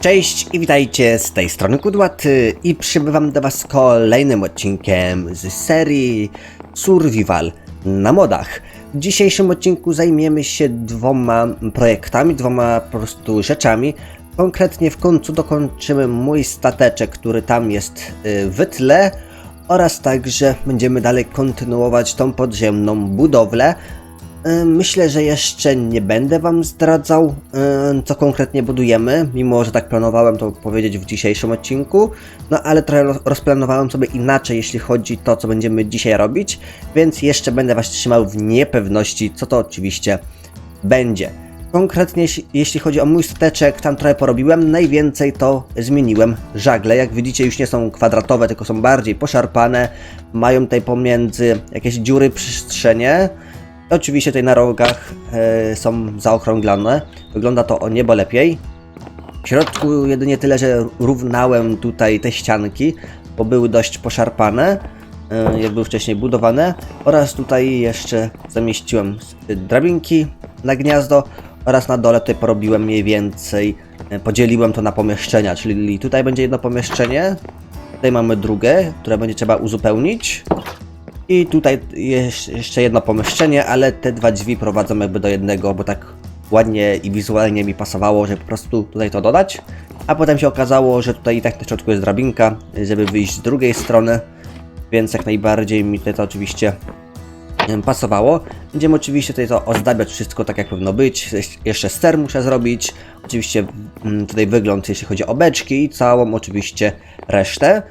Cześć i witajcie z tej strony Kudłaty i przybywam do was kolejnym odcinkiem z serii Survival na modach. W dzisiejszym odcinku zajmiemy się dwoma projektami, dwoma po prostu rzeczami. Konkretnie w końcu dokończymy mój stateczek, który tam jest y, w tle oraz także będziemy dalej kontynuować tą podziemną budowlę. Y, Myślę, że jeszcze nie będę Wam zdradzał, y, co konkretnie budujemy, mimo że tak planowałem to powiedzieć w dzisiejszym odcinku. No ale trochę roz- rozplanowałem sobie inaczej, jeśli chodzi o to, co będziemy dzisiaj robić, więc jeszcze będę Was trzymał w niepewności, co to oczywiście będzie. Konkretnie, jeśli- chodzi o mój stateczek, tam trochę porobiłem, najwięcej to zmieniłem żagle. Jak widzicie, już nie są kwadratowe, tylko są bardziej poszarpane, mają tutaj pomiędzy jakieś dziury, przestrzenie. Oczywiście tutaj na rogach e, są zaokrąglone. Wygląda to o niebo lepiej. W środku jedynie tyle, że równałem tutaj te ścianki, bo były dość poszarpane, e, jak były wcześniej budowane. Oraz tutaj jeszcze zamieściłem s- drabinki na gniazdo oraz na dole tutaj porobiłem mniej więcej, e, podzieliłem to na pomieszczenia, czyli tutaj będzie jedno pomieszczenie, tutaj mamy drugie, które będzie trzeba uzupełnić. I tutaj jest jeszcze jedno pomieszczenie, ale te dwa drzwi prowadzą jakby do jednego, bo tak ładnie i wizualnie mi pasowało, żeby po prostu tutaj to dodać. A potem się okazało, że tutaj i tak na środku jest drabinka, żeby wyjść z drugiej strony, więc jak najbardziej mi to oczywiście pasowało. Będziemy oczywiście tutaj to ozdabiać wszystko tak jak powinno być. Jeszcze ster muszę zrobić. Oczywiście mm, tutaj wygląd jeśli chodzi o beczki i całą oczywiście resztę.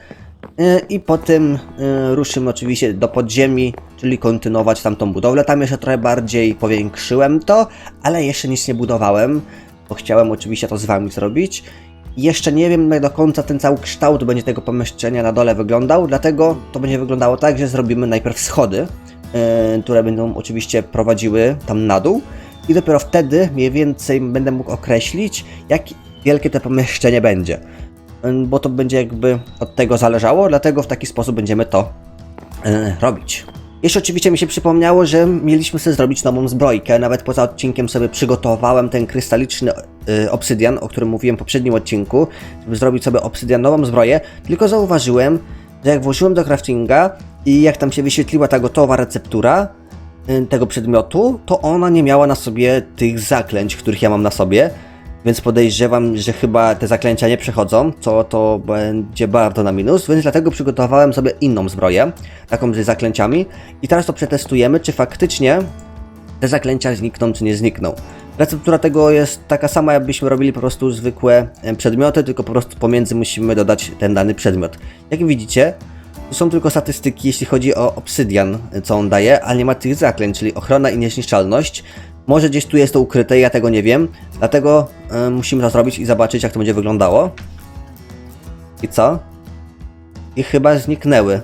Y, I potem y, ruszymy oczywiście do podziemi, czyli kontynuować tamtą budowlę. Tam jeszcze trochę bardziej powiększyłem to, ale jeszcze nic nie budowałem, bo chciałem oczywiście to z wami zrobić. Jeszcze nie wiem jak do końca ten cały kształt będzie tego pomieszczenia na dole wyglądał, dlatego to będzie wyglądało tak, że zrobimy najpierw schody, y, które będą oczywiście prowadziły tam na dół i dopiero wtedy mniej więcej będę mógł określić, jak wielkie to pomieszczenie będzie bo to będzie jakby od tego zależało, dlatego w taki sposób będziemy to e, robić. Jeszcze oczywiście mi się przypomniało, że mieliśmy sobie zrobić nową zbrojkę. Nawet poza odcinkiem sobie przygotowałem ten krystaliczny e, obsydian, o którym mówiłem w poprzednim odcinku, żeby zrobić sobie obsydianową zbroję. Tylko zauważyłem, że jak włożyłem do craftinga i jak tam się wyświetliła ta gotowa receptura e, tego przedmiotu, to ona nie miała na sobie tych zaklęć, których ja mam na sobie. Więc podejrzewam, że chyba te zaklęcia nie przechodzą, co to będzie bardzo na minus, więc dlatego przygotowałem sobie inną zbroję, taką z zaklęciami i teraz to przetestujemy, czy faktycznie te zaklęcia znikną, czy nie znikną. Receptura tego jest taka sama, jakbyśmy robili po prostu zwykłe przedmioty, tylko po prostu pomiędzy musimy dodać ten dany przedmiot. Jak widzicie, to są tylko statystyki, jeśli chodzi o obsydian, co on daje, ale nie ma tych zaklęć, czyli ochrona i niezniszczalność. Może gdzieś tu jest to ukryte, ja tego nie wiem, dlatego e, musimy to zrobić i zobaczyć, jak to będzie wyglądało. I co? I chyba zniknęły.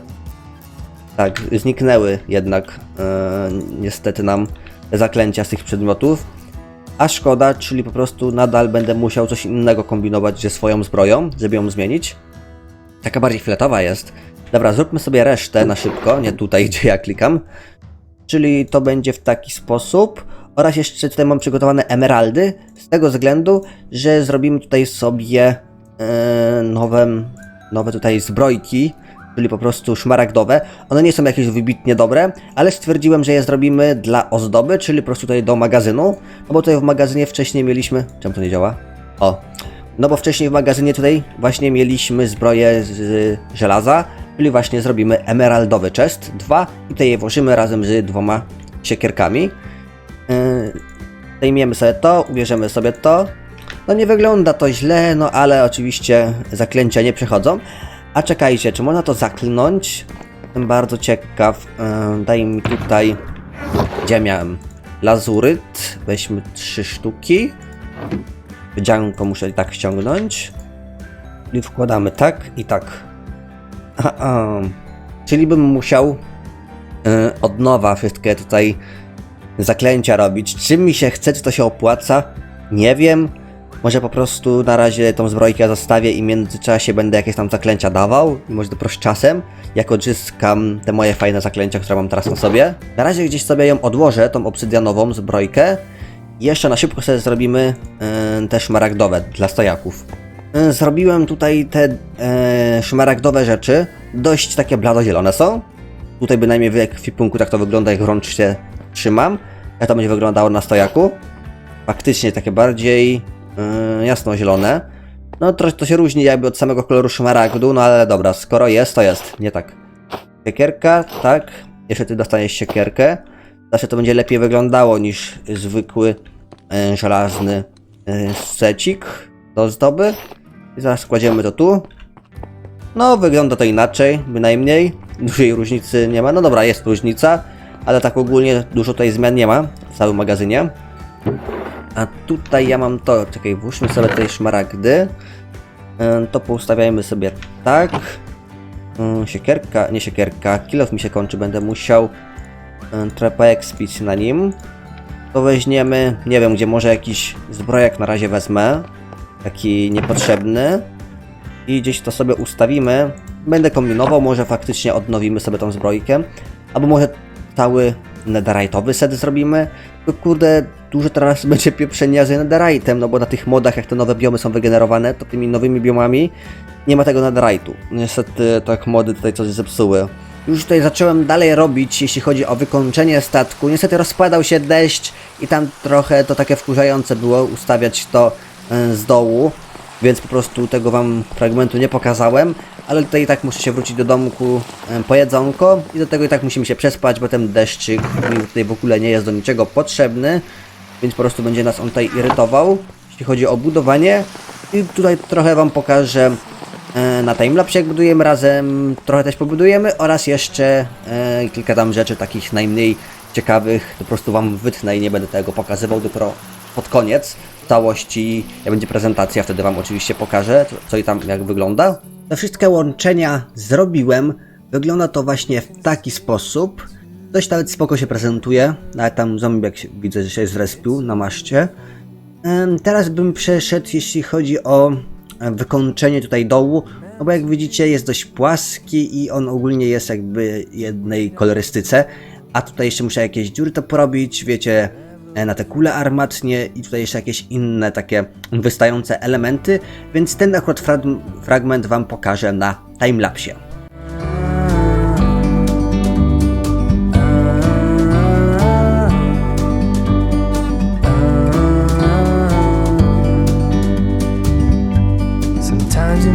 Tak, zniknęły jednak e, niestety nam zaklęcia z tych przedmiotów. A szkoda, czyli po prostu nadal będę musiał coś innego kombinować ze swoją zbroją, żeby ją zmienić. Taka bardziej fioletowa jest. Dobra, zróbmy sobie resztę na szybko, nie tutaj, gdzie ja klikam. Czyli to będzie w taki sposób. Oraz jeszcze tutaj mam przygotowane emeraldy, z tego względu, że zrobimy tutaj sobie e, nowe, nowe tutaj zbrojki, czyli po prostu szmaragdowe. One nie są jakieś wybitnie dobre, ale stwierdziłem, że je zrobimy dla ozdoby, czyli po prostu tutaj do magazynu. No bo tutaj w magazynie wcześniej mieliśmy... Czemu to nie działa? O, no bo wcześniej w magazynie tutaj właśnie mieliśmy zbroję z żelaza, czyli właśnie zrobimy emeraldowy chest 2 i tutaj je włożymy razem z dwoma siekierkami. Yy, Zdejmiemy sobie to, ubierzemy sobie to. No nie wygląda to źle, no ale oczywiście zaklęcia nie przechodzą. A czekajcie, czy można to zaklnąć? Jestem bardzo ciekaw. Yy, Daj mi tutaj... Gdzie miałem? Lazuryt. Weźmy trzy sztuki. Wydzianko muszę tak ściągnąć. I wkładamy tak i tak. Aha. Czyli bym musiał e, od nowa wszystkie tutaj zaklęcia robić. Czy mi się chce, czy to się opłaca? Nie wiem. Może po prostu na razie tą zbrojkę zostawię i w międzyczasie będę jakieś tam zaklęcia dawał. I może dopiero z czasem, jak odzyskam te moje fajne zaklęcia, które mam teraz na sobie. Na razie gdzieś sobie ją odłożę, tą obsydianową zbrojkę. I jeszcze na szybko sobie zrobimy yy, te szmaragdowe dla stojaków. E, Zrobiłem tutaj te e, szmaragdowe rzeczy. Dość takie bladozielone są. Tutaj bynajmniej w ekwipunku tak to wygląda, jak w trzymam. Jak to będzie wyglądało na stojaku. Faktycznie takie bardziej e, jasno-zielone. No trochę to się różni jakby od samego koloru szmaragdu, no ale dobra, skoro jest, to jest, nie tak. Siekierka, tak. Jeszcze ty dostaniesz siekierkę. Zawsze to będzie lepiej wyglądało niż zwykły e, żelazny e, secik do zdoby. I zaraz kładziemy to tu. No, wygląda to inaczej, bynajmniej. Dużej różnicy nie ma. No dobra, jest różnica, ale tak ogólnie dużo tutaj zmian nie ma w całym magazynie. A tutaj ja mam to, czekaj, włóżmy sobie tutaj szmaragdy. To poustawiajmy sobie tak. Siekierka, nie siekierka, kilof mi się kończy, będę musiał e, trochę poekspić na nim. To weźmiemy, nie wiem gdzie, może jakiś zbrojek na razie wezmę. Taki niepotrzebny. I gdzieś to sobie ustawimy. Będę kombinował, może faktycznie odnowimy sobie tą zbrojkę. Albo może cały netherite'owy set zrobimy. Tylko kurde, dużo teraz będzie pieprzenia z netherite'em, no bo na tych modach, jak te nowe biomy są wygenerowane, to tymi nowymi biomami nie ma tego netherite'u. Niestety tak mody tutaj coś zepsuły. Już tutaj zacząłem dalej robić, jeśli chodzi o wykończenie statku. Niestety rozpadał się deszcz i tam trochę to takie wkurzające było ustawiać to e, z dołu, więc po prostu tego wam fragmentu nie pokazałem, ale tutaj i tak muszę się wrócić do domku po jedzonko i do tego i tak musimy się przespać, bo ten deszczyk mi tutaj w ogóle nie jest do niczego potrzebny, więc po prostu będzie nas on tutaj irytował, jeśli chodzi o budowanie. I tutaj trochę wam pokażę e, na timelapsie jak budujemy razem, trochę też pobudujemy oraz jeszcze e, kilka tam rzeczy takich najmniej ciekawych, po prostu wam wytnę i nie będę tego pokazywał dopiero pod koniec całości, jak będzie prezentacja, wtedy wam oczywiście pokażę, co i tam jak wygląda. Te wszystkie łączenia zrobiłem, wygląda to właśnie w taki sposób, dość nawet spoko się prezentuje, nawet tam zombie jak się, widzę, że się zrespił na maszcie. Teraz bym przeszedł, jeśli chodzi o wykończenie tutaj dołu, no bo jak widzicie jest dość płaski i on ogólnie jest jakby jednej kolorystyce, a tutaj jeszcze muszę jakieś dziury to porobić, wiecie, na te kule armatnie i tutaj jeszcze jakieś inne takie wystające elementy, więc ten akurat frag- fragment wam pokażę na timelapsie. Sometimes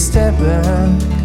step back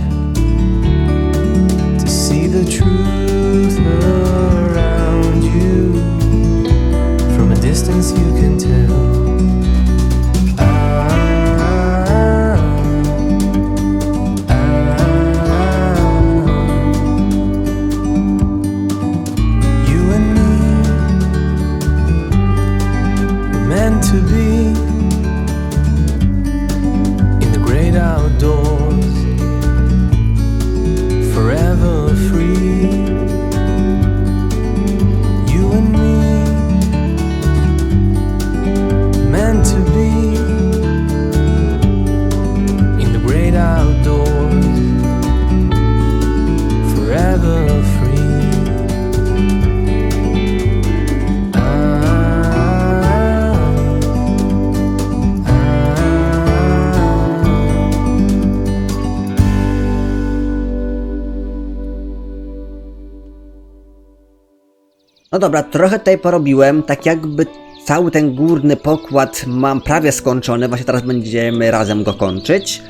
No dobra, trochę tutaj porobiłem, tak jakby cały ten górny pokład mam prawie skończony, właśnie teraz będziemy razem go kończyć.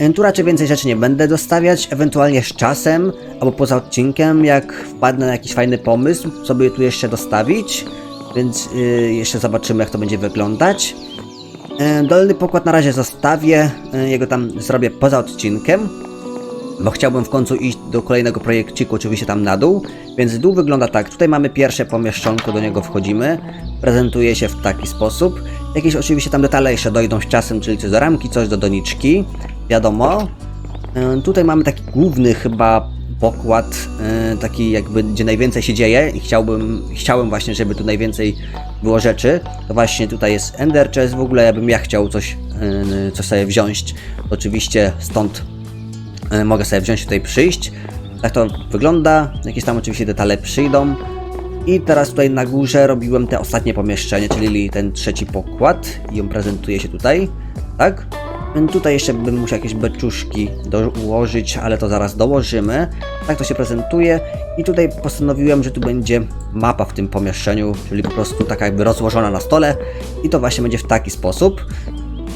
E, Tu raczej więcej rzeczy nie będę dostawiać, ewentualnie z czasem, albo poza odcinkiem, jak wpadnę na jakiś fajny pomysł, co by tu jeszcze dostawić, więc yy, jeszcze zobaczymy jak to będzie wyglądać. E, Dolny pokład na razie zostawię, e, jego tam zrobię poza odcinkiem bo chciałbym w końcu iść do kolejnego projekciku, oczywiście tam na dół, więc dół wygląda tak, tutaj mamy pierwsze pomieszczonko, do niego wchodzimy, prezentuje się w taki sposób, jakieś oczywiście tam detale jeszcze dojdą z czasem, czyli coś do ramki, coś do doniczki, wiadomo. E, Tutaj mamy taki główny chyba pokład, e, taki jakby, gdzie najwięcej się dzieje i chciałbym, chciałem właśnie, żeby tu najwięcej było rzeczy, to właśnie tutaj jest Ender Chest, w ogóle. Ja bym ja chciał coś, e, coś sobie wziąć, oczywiście stąd mogę sobie wziąć tutaj przyjść. Tak to wygląda. Jakieś tam oczywiście detale przyjdą. I teraz tutaj na górze robiłem te ostatnie pomieszczenie, czyli ten trzeci pokład i ją prezentuje się tutaj, tak? Tutaj jeszcze bym musiał jakieś beczuszki dołożyć, ale to zaraz dołożymy. Tak to się prezentuje i tutaj postanowiłem, że tu będzie mapa w tym pomieszczeniu, czyli po prostu taka jakby rozłożona na stole i to właśnie będzie w taki sposób.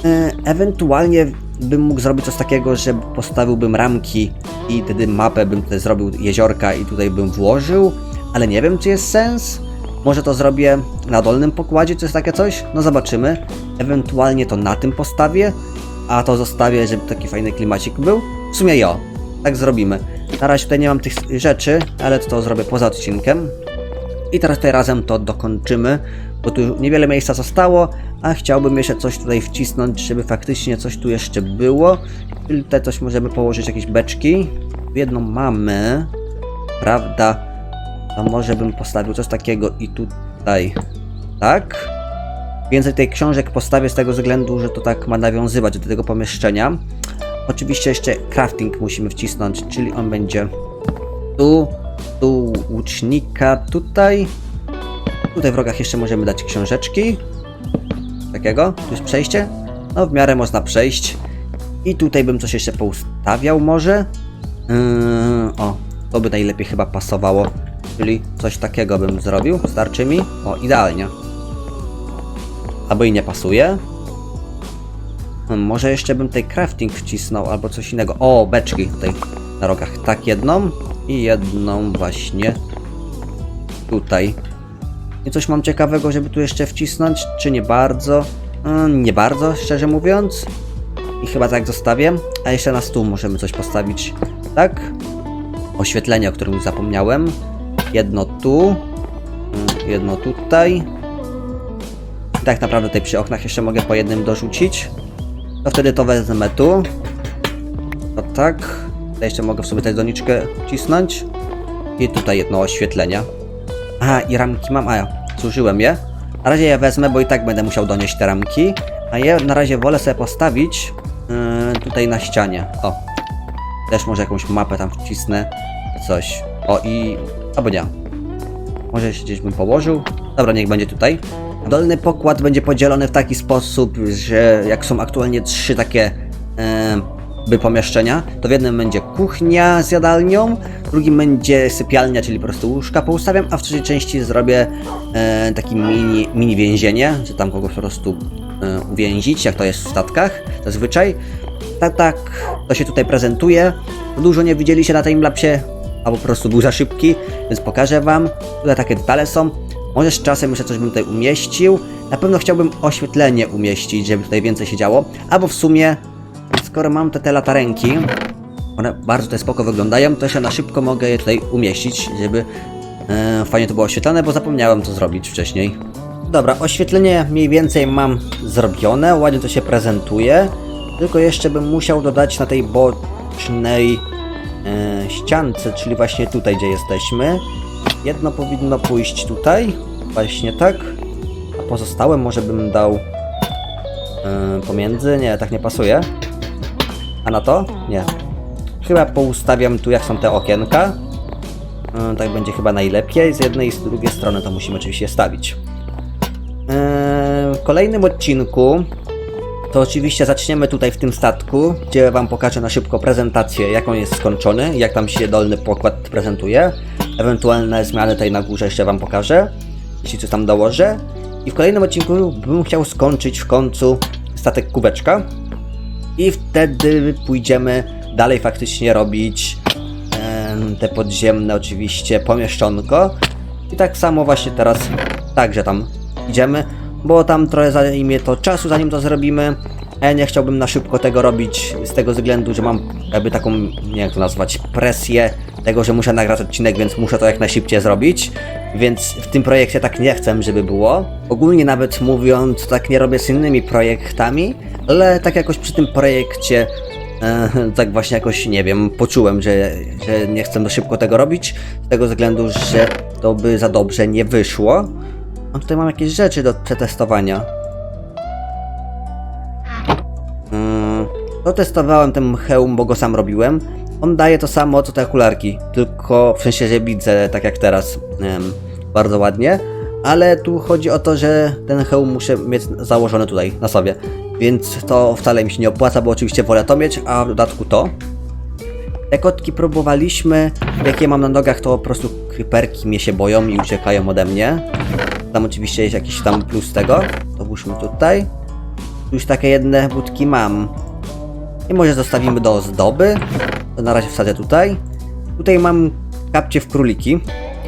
E, Ewentualnie bym mógł zrobić coś takiego, że postawiłbym ramki i wtedy mapę bym tutaj zrobił jeziorka i tutaj bym włożył, ale nie wiem czy jest sens. Może to zrobię na dolnym pokładzie, czy jest takie coś? No zobaczymy. Ewentualnie to na tym postawię, a to zostawię, żeby taki fajny klimacik był. W sumie jo, tak zrobimy. Na razie tutaj nie mam tych rzeczy, ale to zrobię poza odcinkiem. I teraz tutaj razem to dokończymy, bo tu niewiele miejsca zostało, a chciałbym jeszcze coś tutaj wcisnąć, żeby faktycznie coś tu jeszcze było. Tutaj coś możemy położyć, jakieś beczki. Jedną mamy, prawda? To może bym postawił coś takiego i tutaj, tak? Więcej tej książek postawię z tego względu, że to tak ma nawiązywać do tego pomieszczenia. Oczywiście jeszcze crafting musimy wcisnąć, czyli on będzie tu, tu łucznika, tutaj. Tutaj w rogach jeszcze możemy dać książeczki. Takiego. Tu jest przejście. No w miarę można przejść. I tutaj bym coś jeszcze poustawiał może. Yy, o, to by najlepiej chyba pasowało. Czyli coś takiego bym zrobił. Starczy mi? O, idealnie. Albo i nie pasuje. Hmm, Może jeszcze bym tutaj crafting wcisnął albo coś innego. O, beczki tutaj na rogach. Tak, jedną i jedną właśnie tutaj. I coś mam ciekawego, żeby tu jeszcze wcisnąć, czy nie bardzo? Mm, nie bardzo, szczerze mówiąc. I chyba tak zostawię. A jeszcze na stół możemy coś postawić. Tak? Oświetlenie, o którym zapomniałem. Jedno tu. mm, Jedno tutaj. I tak naprawdę tutaj przy oknach jeszcze mogę po jednym dorzucić. To wtedy to wezmę tu. To tak. Tutaj jeszcze mogę w sobie tę doniczkę wcisnąć. I tutaj jedno oświetlenie. Aha, i ramki mam. A ja, zużyłem je. Na razie je wezmę, bo i tak będę musiał donieść te ramki. A je na razie wolę sobie postawić yy, tutaj na ścianie. O. Też może jakąś mapę tam wcisnę. Coś. O i... Albo nie. Może się gdzieś bym położył. Dobra, niech będzie tutaj. Dolny pokład będzie podzielony w taki sposób, że jak są aktualnie trzy takie e, by pomieszczenia, to w jednym będzie kuchnia z jadalnią, w drugim będzie sypialnia, czyli po prostu łóżka poustawiam, a w trzeciej części zrobię e, taki mini, mini więzienie, że tam kogoś po prostu e, uwięzić, jak to jest w statkach zazwyczaj. Tak, tak, to się tutaj prezentuje. Dużo nie widzieliście na timelapsie, albo po prostu był za szybki, więc pokażę wam. Tutaj takie detale są. Może z czasem jeszcze coś bym tutaj umieścił. Na pewno chciałbym oświetlenie umieścić, żeby tutaj więcej się działo. Albo w sumie, skoro mam te, te latarenki, one bardzo tutaj spoko wyglądają, to jeszcze na szybko mogę je tutaj umieścić, żeby e, fajnie to było oświetlone, bo zapomniałem to zrobić wcześniej. Dobra, oświetlenie mniej więcej mam zrobione, ładnie to się prezentuje. Tylko jeszcze bym musiał dodać na tej bocznej e, ściance, czyli właśnie tutaj, gdzie jesteśmy. Jedno powinno pójść tutaj, właśnie tak. A pozostałe może bym dał e, pomiędzy. Nie, tak nie pasuje. A na to? Nie. Chyba poustawiam tu, jak są te okienka. E, tak będzie chyba najlepiej. Z jednej i z drugiej strony to musimy oczywiście stawić. E, w kolejnym odcinku to oczywiście zaczniemy tutaj w tym statku, gdzie Wam pokażę na szybko prezentację, jak on jest skończony, jak tam się dolny pokład prezentuje. Ewentualne zmiany tutaj na górze jeszcze Wam pokażę, jeśli coś tam dołożę. I w kolejnym odcinku bym chciał skończyć w końcu statek kubeczka. I wtedy pójdziemy dalej faktycznie robić te podziemne oczywiście pomieszczonko. I tak samo właśnie teraz także tam idziemy, bo tam trochę zajmie to czasu zanim to zrobimy. Ja nie chciałbym na szybko tego robić z tego względu, że mam jakby taką, nie jak to nazwać, presję tego, że muszę nagrać odcinek, więc muszę to jak najszybciej zrobić. Więc w tym projekcie tak nie chcę, żeby było. Ogólnie nawet mówiąc, tak nie robię z innymi projektami, ale tak jakoś przy tym projekcie E, tak właśnie jakoś, nie wiem, poczułem, że, że nie chcę szybko tego robić, z tego względu, że to by za dobrze nie wyszło. A tutaj mam jakieś rzeczy do przetestowania. Mm, to testowałem ten hełm, bo go sam robiłem. On daje to samo, co te okularki, tylko w sensie, że widzę tak jak teraz. bardzo ładnie, ale tu chodzi o to, że ten hełm muszę mieć założony tutaj na sobie, więc to wcale mi się nie opłaca, bo oczywiście wolę to mieć, a w dodatku to. Te kotki próbowaliśmy, jakie mam na nogach, to po prostu kryperki mnie się boją i uciekają ode mnie. Tam oczywiście jest jakiś tam plus tego. To włóżmy tutaj. Tu już takie jedne budki mam. I może zostawimy do ozdoby. Na razie wsadzę tutaj. Tutaj mam kapcie w króliki.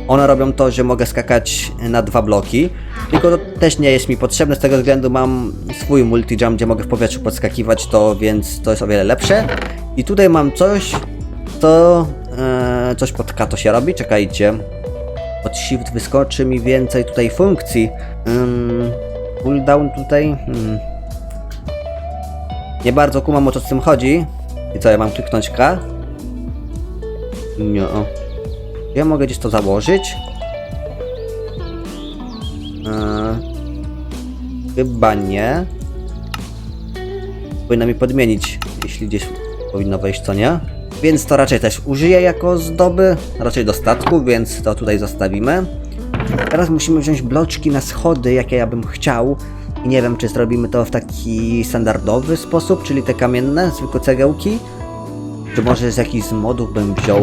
One robią to, że mogę skakać na dwa bloki. Tylko to też nie jest mi potrzebne, z tego względu mam swój multijump, gdzie mogę w powietrzu podskakiwać, to więc to jest o wiele lepsze. I tutaj mam coś, to e, coś pod K to się robi, czekajcie. Pod shift wyskoczy mi więcej tutaj funkcji. Ym, cooldown tutaj. Hmm. Nie bardzo kumam o co z tym chodzi. I co, ja mam kliknąć K? Nie. Ja mogę gdzieś to założyć. Eee, chyba nie. Powinno mi podmienić, jeśli gdzieś powinno wejść, co nie? Więc to raczej też użyję jako zdoby, raczej do statku, więc to tutaj zostawimy. Teraz musimy wziąć bloczki na schody, jakie ja bym chciał. I nie wiem, czy zrobimy to w taki standardowy sposób, czyli te kamienne, zwykłe cegiełki. Czy może z jakichś modów bym wziął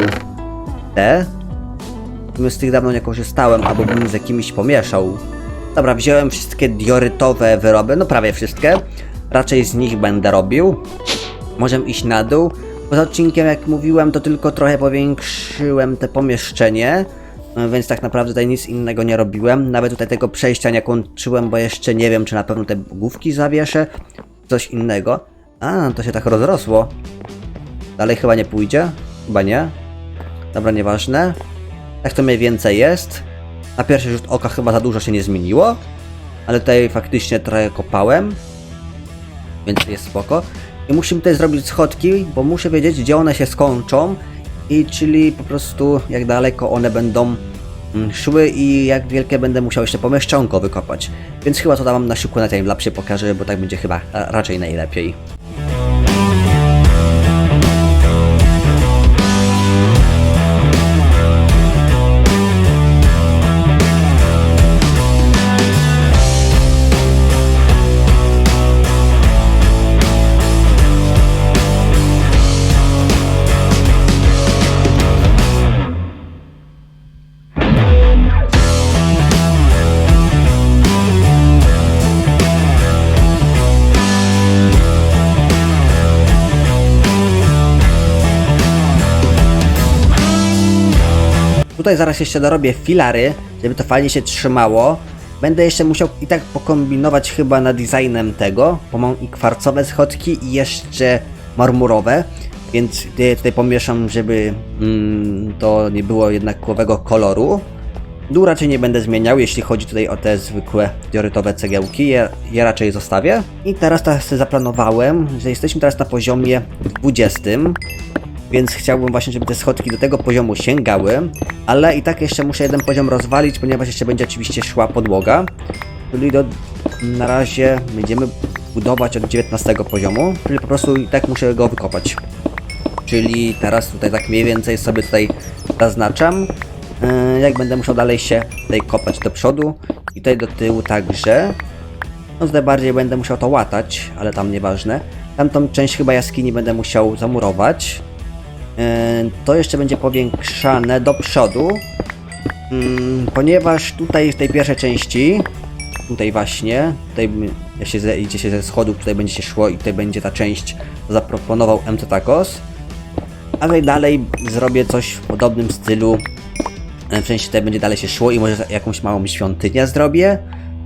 te? Z tych dawno nie korzystałem, albo bym z jakimiś pomieszał. Dobra, wziąłem wszystkie diorytowe wyroby, no prawie wszystkie. Raczej z nich będę robił. Możemy iść na dół. Poza odcinkiem, jak mówiłem, to tylko trochę powiększyłem te pomieszczenie, no więc tak naprawdę tutaj nic innego nie robiłem. Nawet tutaj tego przejścia nie kończyłem, bo jeszcze nie wiem, czy na pewno te główki zawieszę, coś innego. A, to się tak rozrosło. Dalej chyba nie pójdzie? Chyba nie. Dobra, nieważne. Tak to mniej więcej jest. Na pierwszy rzut oka chyba za dużo się nie zmieniło, ale tutaj faktycznie trochę kopałem, więc jest spoko. I musimy tutaj zrobić schodki, bo muszę wiedzieć, gdzie one się skończą i czyli po prostu jak daleko one będą mm, szły i jak wielkie będę musiał jeszcze pomieszczonko wykopać. Więc chyba to tam na szybko na timelapsie pokażę, bo tak będzie chyba raczej najlepiej. Tutaj zaraz jeszcze dorobię filary, żeby to fajnie się trzymało. Będę jeszcze musiał i tak pokombinować chyba nad designem tego, bo mam i kwarcowe schodki i jeszcze marmurowe, więc je tutaj pomieszam, żeby mm, to nie było jednakowego koloru. Dół raczej nie będę zmieniał, jeśli chodzi tutaj o te zwykłe diorytowe cegiełki, je, je raczej zostawię. I teraz tak sobie zaplanowałem, że jesteśmy teraz na poziomie 20, więc chciałbym właśnie, żeby te schodki do tego poziomu sięgały, ale i tak jeszcze muszę jeden poziom rozwalić, ponieważ jeszcze będzie oczywiście szła podłoga, czyli do, na razie będziemy budować od 19 poziomu, czyli po prostu i tak muszę go wykopać. Czyli teraz tutaj tak mniej więcej sobie tutaj zaznaczam, yy, jak będę musiał dalej się tutaj kopać do przodu i tutaj do tyłu także. No zde bardziej będę musiał to łatać, ale tam nieważne. Tamtą część chyba jaskini będę musiał zamurować. Yy, To jeszcze będzie powiększane do przodu, Mm, ponieważ tutaj w tej pierwszej części, tutaj właśnie, tutaj jak się ze, ze schodów, tutaj będzie się szło i tutaj będzie ta część, zaproponował MC Tacos. A dalej zrobię coś w podobnym stylu, e, w sensie tutaj będzie dalej się szło i może jakąś małą świątynię zrobię.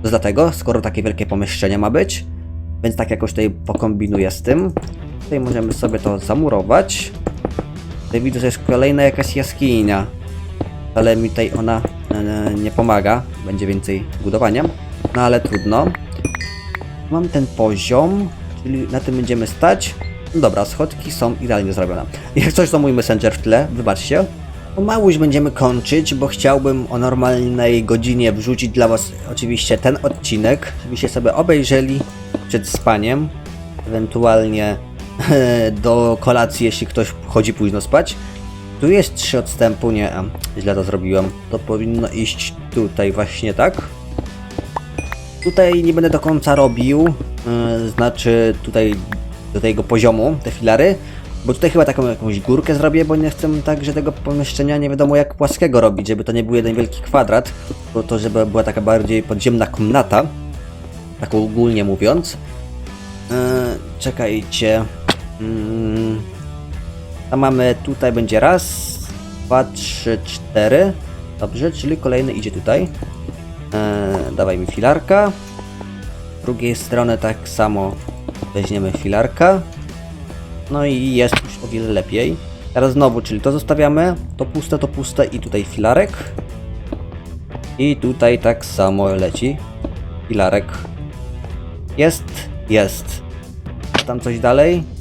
To dlatego, skoro takie wielkie pomieszczenie ma być, więc tak jakoś tutaj pokombinuję z tym. Tutaj możemy sobie to zamurować. Tutaj widzę, że jest kolejna jakaś jaskinia, ale mi tutaj ona e, nie pomaga. Będzie więcej budowania, no ale trudno. Mam ten poziom, czyli na tym będziemy stać. No dobra, schodki są idealnie zrobione. Jak coś to mój messenger w tle, wybaczcie. Już będziemy kończyć, bo chciałbym o normalnej godzinie wrzucić dla Was oczywiście ten odcinek, żebyście sobie obejrzeli przed spaniem, ewentualnie do kolacji, jeśli ktoś chodzi późno spać. Tu jest trzy odstępu, nie, źle to zrobiłem. To powinno iść tutaj właśnie, tak? Tutaj nie będę do końca robił, yy, znaczy tutaj do tego poziomu, te filary, bo tutaj chyba taką jakąś górkę zrobię, bo nie chcę także tego pomieszczenia nie wiadomo jak płaskiego robić, żeby to nie był jeden wielki kwadrat, bo to żeby była taka bardziej podziemna komnata, tak ogólnie mówiąc. Yy, czekajcie. Mm, a mamy tutaj będzie raz, dwa, trzy, cztery. Dobrze, czyli kolejny idzie tutaj. Eee, dawaj mi filarka. Z drugiej strony tak samo weźmiemy filarka. No i jest już o wiele lepiej. Teraz znowu, czyli to zostawiamy, to puste, to puste i tutaj filarek. I tutaj tak samo leci. Filarek. Jest, jest. Tam coś dalej.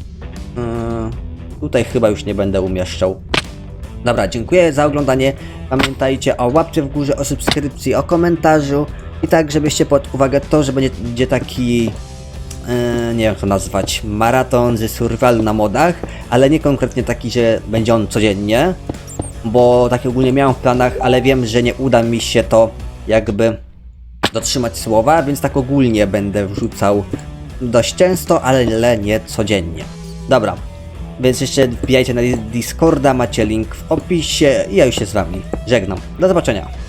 Yy, tutaj chyba już nie będę umieszczał. Dobra, dziękuję za oglądanie. Pamiętajcie o łapce w górze, o subskrypcji, o komentarzu i tak, żebyście pod uwagę to, że będzie, taki, yy, nie wiem jak to nazwać, maraton ze survival na modach, ale nie konkretnie taki, że będzie on codziennie, bo tak ogólnie miałem w planach, ale wiem, że nie uda mi się to jakby dotrzymać słowa, więc tak ogólnie będę wrzucał dość często, ale nie codziennie. Dobra, więc jeszcze wbijajcie na Discorda, macie link w opisie i ja już się z wami żegnam. Do zobaczenia.